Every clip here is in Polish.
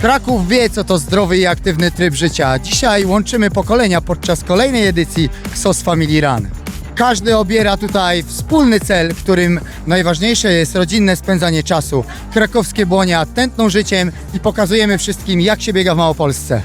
Kraków wie, co to zdrowy i aktywny tryb życia. Dzisiaj łączymy pokolenia podczas kolejnej edycji XOS Family Run. Każdy obiera tutaj wspólny cel, w którym najważniejsze jest rodzinne spędzanie czasu. Krakowskie Błonia tętną życiem i pokazujemy wszystkim, jak się biega w Małopolsce.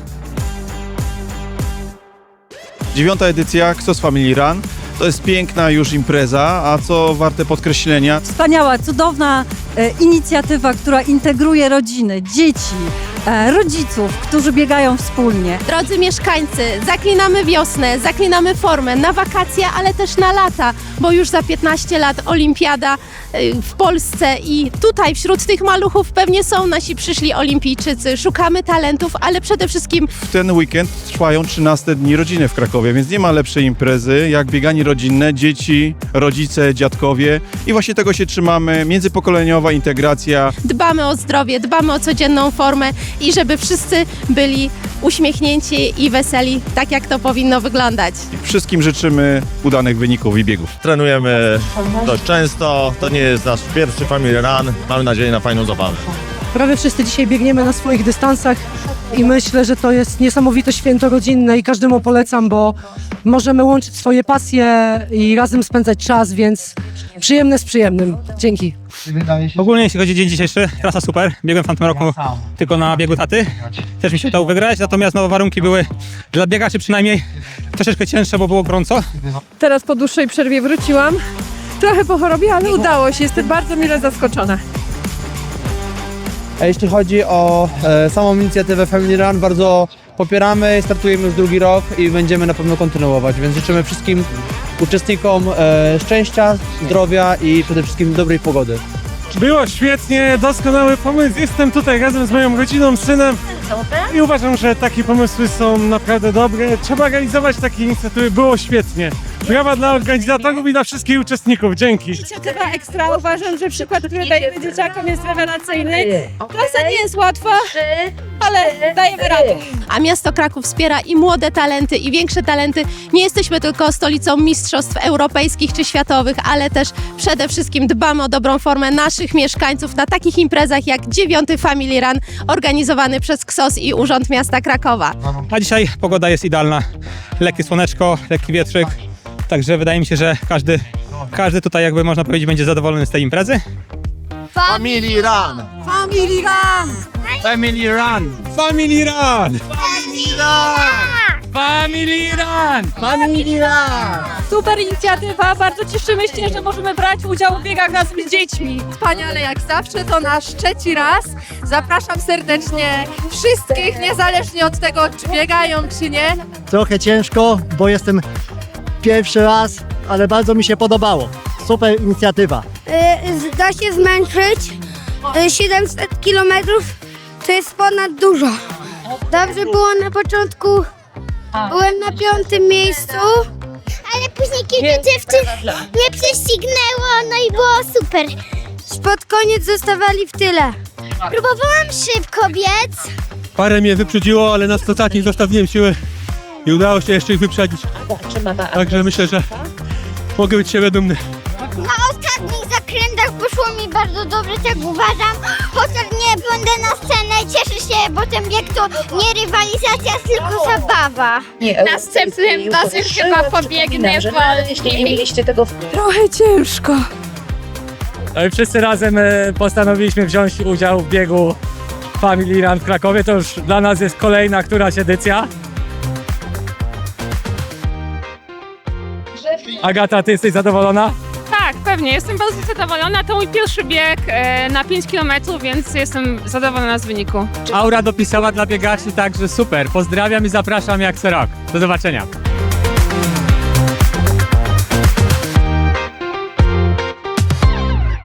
Dziewiąta edycja Xos Family Run. To jest piękna już impreza, a co warte podkreślenia, Wspaniała, cudowna e, inicjatywa, która integruje rodziny, dzieci, e, rodziców, którzy biegają wspólnie. Drodzy mieszkańcy, zaklinamy wiosnę, zaklinamy formę na wakacje, ale też na lata, bo już za 15 lat olimpiada y, w Polsce i tutaj wśród tych maluchów pewnie są nasi przyszli olimpijczycy. Szukamy talentów, ale przede wszystkim w ten weekend trwają 13 dni rodziny w Krakowie, więc nie ma lepszej imprezy jak bieganie rodzinne, dzieci, rodzice, dziadkowie i właśnie tego się trzymamy, międzypokoleniowa integracja. dbamy o zdrowie, dbamy o codzienną formę i żeby wszyscy byli uśmiechnięci i weseli, tak jak to powinno wyglądać. Wszystkim życzymy udanych wyników i biegów. Trenujemy dość często, to nie jest nasz pierwszy family run. Mamy nadzieję na fajną zabawę. Prawie wszyscy dzisiaj biegniemy na swoich dystansach i myślę, że to jest niesamowite święto rodzinne i każdemu polecam, bo możemy łączyć swoje pasje i razem spędzać czas, więc przyjemne z przyjemnym. Dzięki. Ogólnie jeśli chodzi o dzień dzisiejszy, trasa super. Biegłem w tamtym roku tylko na biegu taty. Też mi się udało wygrać, natomiast nowe warunki były dla biegaczy przynajmniej troszeczkę cięższe, bo było gorąco. Teraz po dłuższej przerwie wróciłam. Trochę po chorobie, ale udało się. Jestem bardzo mile zaskoczona. Jeśli chodzi o e, samą inicjatywę Family Run, bardzo popieramy, startujemy już drugi rok i będziemy na pewno kontynuować, więc życzymy wszystkim uczestnikom e, szczęścia, zdrowia i przede wszystkim dobrej pogody. Było świetnie, doskonały pomysł. Jestem tutaj razem z moją rodziną, synem i uważam, że takie pomysły są naprawdę dobre. Trzeba realizować takie inicjatywy, było świetnie. Brawa dla organizatorów i dla wszystkich uczestników. Dzięki. Inicjatywa ekstra. Uważam, że przykład, który dajemy dzieciakom jest rewelacyjny. Trasa nie jest łatwa, ale dajemy radę. A miasto Kraków wspiera i młode talenty, i większe talenty. Nie jesteśmy tylko stolicą mistrzostw europejskich czy światowych, ale też przede wszystkim dbamy o dobrą formę naszych mieszkańców na takich imprezach jak dziewiąty Family Run organizowany przez KSOS i Urząd Miasta Krakowa. A dzisiaj pogoda jest idealna. Lekkie słoneczko, lekki wietrzyk. Także wydaje mi się, że każdy, każdy tutaj jakby można powiedzieć będzie zadowolony z tej imprezy. Family run! Family Run! Family Run! Family Run! Family Run! Super inicjatywa. Bardzo cieszymy się, że możemy brać udział w biegach razem z dziećmi. Wspaniale jak zawsze, to nasz trzeci raz. Zapraszam serdecznie wszystkich, niezależnie od tego, czy biegają, czy nie. Trochę ciężko, bo jestem pierwszy raz, ale bardzo mi się podobało. Super inicjatywa. Da się zmęczyć. 700 kilometrów to jest ponad dużo. Dobrze było na początku. Byłem na piątym miejscu. Ale później kilka dziewczyn mnie prześcignęło, no i było super. Pod koniec zostawali w tyle. Próbowałam szybko biec. Parę mnie wyprzedziło, ale na ostatnich zostawiłem siły i udało się jeszcze ich wyprzedzić. Także myślę, że mogę być siebie dumny. Na ostatnich zakrętach poszło mi bardzo dobrze, tak uważam. Chociaż nie będę na scenę, cieszę się, bo ten bieg to nie rywalizacja, tylko zabawa. Następnym razem chyba pobiegnę wolniej. Trochę ciężko. No i wszyscy razem e, postanowiliśmy wziąć udział w biegu Family Run w Krakowie. To już dla nas jest kolejna któraś edycja. Agata, ty jesteś zadowolona? Tak, pewnie. Jestem bardzo zadowolona. To mój pierwszy bieg e, na 5 km, więc jestem zadowolona z wyniku. Aura dopisała dla biegaczy, także super. Pozdrawiam i zapraszam jak co rok. Do zobaczenia.